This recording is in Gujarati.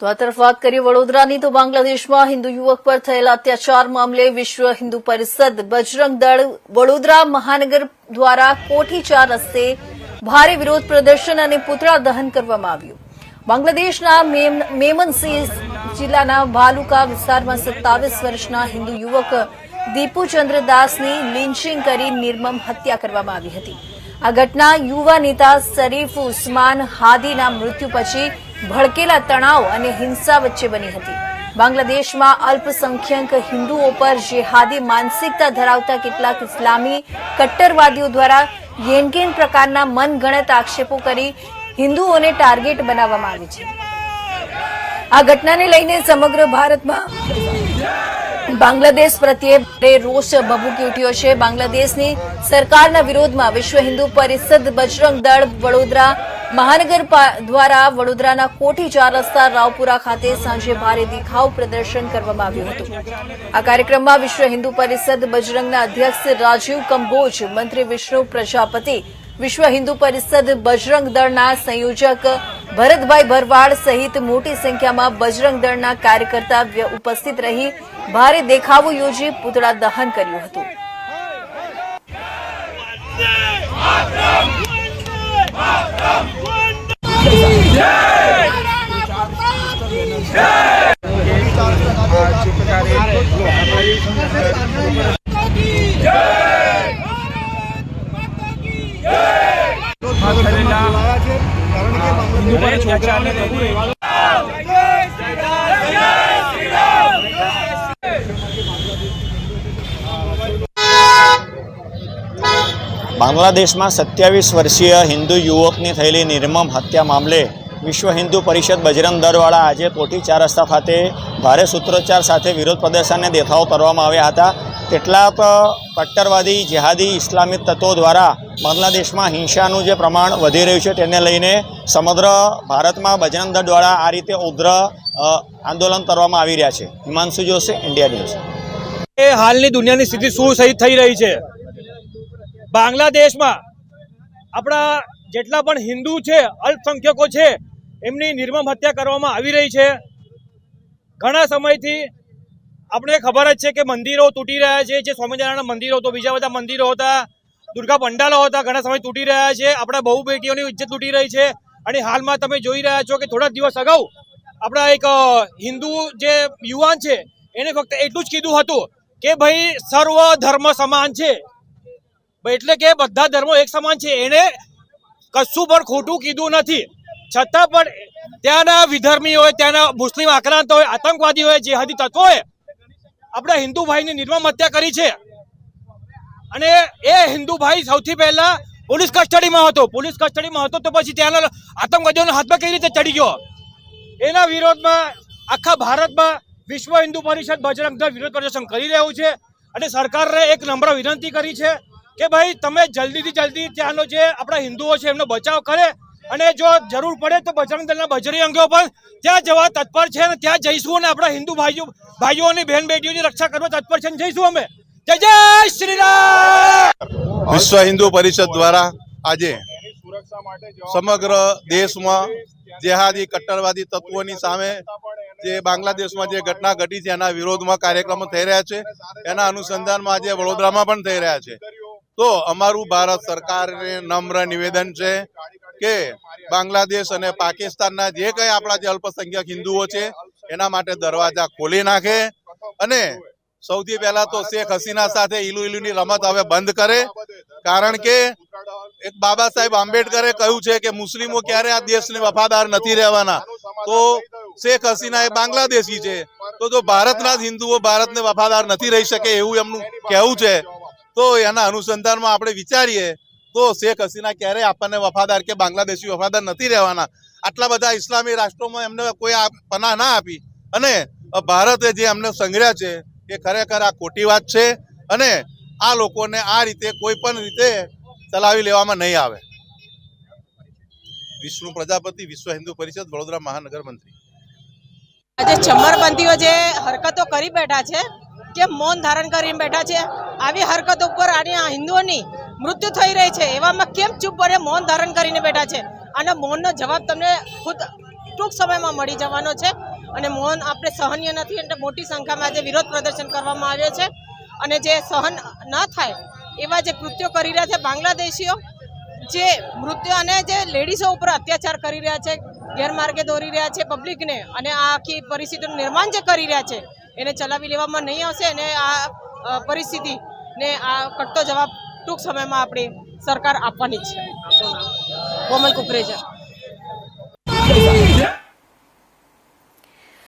તો આ તરફ વાત કરીએ વડોદરાની, તો બાંગ્લાદેશમાં હિન્દુ યુવક પર થયેલા અત્યાચાર મામલે વિશ્વ હિન્દુ પરિષદ બજરંગ દળ વડોદરા મહાનગર દ્વારા કોઠી ચાર રસ્તે ભારે વિરોધ પ્રદર્શન અને પુતળા દહન કરવામાં આવ્યું. બાંગ્લાદેશના મેમ- મેમનસિંહ જિલ્લાના ભાલુકા વિસ્તારમાં સત્તાવીસ વર્ષના હિન્દુ યુવક દીપુચંદ્ર દાસની લિન્ચિંગ કરી નિર્મમ હત્યા કરવામાં આવી હતી. આ ઘટના યુવા નેતા શરીફ ઉસ્માન હાદીના મૃત્યુ પછી ભડકેલા તણાવ અને હિંસા વચ્ચે બની હતી. બાંગ્લાદેશમાં અલ્પસંખ્યક હિન્દુઓ પર જેહાદી માનસિકતા ધરાવતા કેટલાક ઇસ્લામી કટ્ટરવાદીઓ દ્વારા યેનકેન પ્રકારના મનગણત આક્ષેપો કરી હિન્દુઓને ટાર્ગેટ બનાવવામાં આવી છે. આ ઘટનાને લઈને સમગ્ર ભારતમાં બાંગ્લાદેશ પ્રત્યે રોષ ભભૂકી ઉઠ્યો છે. બાંગ્લાદેશની સરકારના વિરોધમાં વિશ્વ હિન્દુ પરિષદ બજરંગ દળ વડોદરા મહાનગર દ્વારા વડોદરાના કોઠી ચાર રસ્તા રાવપુરા ખાતે સાંજે ભારે દેખાવ પ્રદર્શન કરવામાં આવ્યું હતું આ કાર્યક્રમમાં વિશ્વ હિન્દુ પરિષદ બજરંગના અધ્યક્ષ રાજીવ કંબોજ મંત્રી વિષ્ણુ પ્રજાપતિ વિશ્વ હિન્દુ પરિષદ બજરંગ દળના સંયોજક ભરતભાઈ ભરવાડ સહિત મોટી સંખ્યામાં બજરંગ દળના કાર્યકર્તા ઉપસ્થિત રહી ભારે દેખાવો યોજી પૂતળા દહન કર્યું હતું બાંગ્લાદેશમાં સત્યાવીસ વર્ષીય હિન્દુ યુવકની થયેલી નિર્મમ હત્યા મામલે વિશ્વ હિન્દુ પરિષદ બજરંગ દળવાળા આજે કોઠી ચાર રસ્તા ખાતે ભારે સૂત્રોચ્ચાર સાથે વિરોધ પ્રદર્શનને દેખાવો કરવામાં આવ્યા હતા. કેટલાક કટ્ટરવાદી જેહાદી ઇસ્લામિક તત્વો દ્વારા બાંગ્લાદેશમાં હિંસાનું જે પ્રમાણ વધી રહ્યું છે તેને લઈને સમગ્ર ભારતમાં બજરંગ દળ દ્વારા આ રીતે ઉગ્ર આંદોલન કરવામાં આવી રહ્યા છે. Himanshu Joshi, India news. એ હાલની દુનિયાની સ્થિતિ શું સહી થઈ રહી છે? બાંગ્લાદેશમાં આપણા જેટલા પણ હિન્દુ છે, અલ્પસંખ્યકો છે એમની નિર્મમ હત્યા કરવામાં આવી રહી છે. ઘણા સમયથી આપણે ખબર જ છે કે મંદિરો તૂટી રહ્યા છે, જે સ્વામિનારાયણના મંદિરો તો બીજા બધા મંદિરો હતા, દુર્ગા પંડાલો હતા, ઘણા સમય તૂટી રહ્યા છે, આપણા બહુ બેટીઓની ઇજ્જત તૂટી રહી છે અને હાલમાં તમે જોઈ રહ્યા છો કે થોડા દિવસ અગાઉ આપણા એક હિન્દુ જે યુવાન છે, એને ફક્ત એટલું જ કીધું હતું કે ભાઈ સર્વ ધર્મ સમાન છે. એટલે કે બધા ધર્મો એક સમાન છે, એને કશું પણ ખોટું કીધું નથી. છતાં પણ ત્યાંના વિધર્મી હોય, ત્યાંના મુસ્લિમ આક્રાંત હોય, આતંકવાદી હોય, જેહાદી તત્વોએ આપણા હિન્દુ ભાઈની નિર્મમ હત્યા કરી છે. અને એ હિન્દુ ભાઈ સૌથી પહેલા પોલીસ કસ્ટડીમાં હતો. પોલીસ કસ્ટડીમાં હતો તો પછી ત્યાંના આતંકવાદીઓના હાથમાં કઈ રીતે ચડી ગયો? એના વિરોધમાં આખા ભારતમાં વિશ્વ હિન્દુ પરિષદ બજરંગ દળ વિરોધ પ્રદર્શન કરી રહ્યું છે અને સરકારને એક નમ્ર વિનંતી કરી છે કે ભાઈ તમે જલ્દીથી જલ્દી ત્યાંનો જે આપણા હિન્દુઓ છે એમનો બચાવ કરે અને જો જરૂર પડે તો બજરંગ દળના બજરી અંગો પણ ત્યાં જવા તત્પર છે અને ત્યાં જઈશું અને આપણા હિન્દુ ભાઈઓ, ભાઈઓની બહેન બેટીઓની રક્ષા કરવા તત્પર છે જઈશું અમે. જય જય શ્રી રામ વિશ્વ હિન્દુ પરિષદ દ્વારા આજે સમગ્ર દેશમાં જેહાદી, કટ્ટરવાદી તત્વોની સામે જે બાંગ્લાદેશમાં જે ઘટના ઘટી છે, એના વિરોધમાં કાર્યક્રમો થઈ રહ્યા છે. એના અનુસંધાનમાં આજે વડોદરામાં પણ થઈ રહ્યા છે. તો અમારું ભારત સરકારને નમ્ર નિવેદન છે. કે બાંગ્લાદેશ અને પાકિસ્તાનના જે કંઈ આપણા જે અલ્પસંખ્યક હિન્દુઓ છે, એના માટે દરવાજા ખોલી નાખે અને સૌથી પહેલા તો શેખ હસીના સાથે ઈલુ ઈલુની રમત હવે બંધ કરે. કારણ કે એક બાબા સાહેબ આંબેડકરે કહ્યું છે કે મુસ્લિમો ક્યારે આ દેશને વફાદાર નથી રહેવાના. તો શેખ હસીના એ બાંગ્લાદેશી છે. તો જો ભારતના જ હિન્દુઓ ભારતને વફાદાર નથી રહી શકે એવું એમનું કહેવું છે, તો એના અનુસંધાનમાં આપણે વિચારીએ તો શેખ હસીના ક્યારે આપણને વફાદાર કે બાંગ્લાદેશી વફાદાર નથી રહેવાના. આટલા બધા ઇસ્લામી રાષ્ટ્રોમાં એમને કોઈ પનાહ ના આપી. અને ભારતે જે અમને સંગ્રહ છે એ ખરેખર આ ખોટી વાત છે અને આ લોકોને આ રીતે કોઈ પણ રીતે ચલાવી લેવામાં નહીં આવે. વિષ્ણુ પ્રજાપતિ, વિશ્વ હિન્દુ પરિષદ, વડોદરા મહાનગર મંત્રી આજે ચમરબંધીઓ જે હરકતો કરી બેઠા છે કે મૌન ધારણ કરીને બેઠા છે, આવી હરકતો ઉપર આની હિન્દુઓની મૃત્યુ થઈ રહી છે. એવામાં કેમ ચૂપ પડે મૌન ધારણ કરીને બેઠા છે? અને મૌનનો જવાબ તમને ખુદ ટૂંક સમયમાં મળી જવાનો છે. અને મૌન આપણે સહનીય નથી એટલે મોટી સંખ્યામાં આજે વિરોધ પ્રદર્શન કરવામાં આવ્યો છે. અને જે સહન ન થાય એવા જે કૃત્યો કરી રહ્યા છે બાંગ્લાદેશીઓ, જે મૃત્યુ અને જે લેડીઝો ઉપર અત્યાચાર કરી રહ્યા છે, ગેરમાર્ગે દોરી રહ્યા છે પબ્લિકને અને આ આખી પરિસ્થિતિનું નિર્માણ જે કરી રહ્યા છે, એને ચલાવી લેવામાં નહીં આવશે અને આ પરિસ્થિતિને આ કટતો જવાબ ટૂંક સમયમાં આપણી સરકાર આપવાની છે. કોમલ કુકરેજા.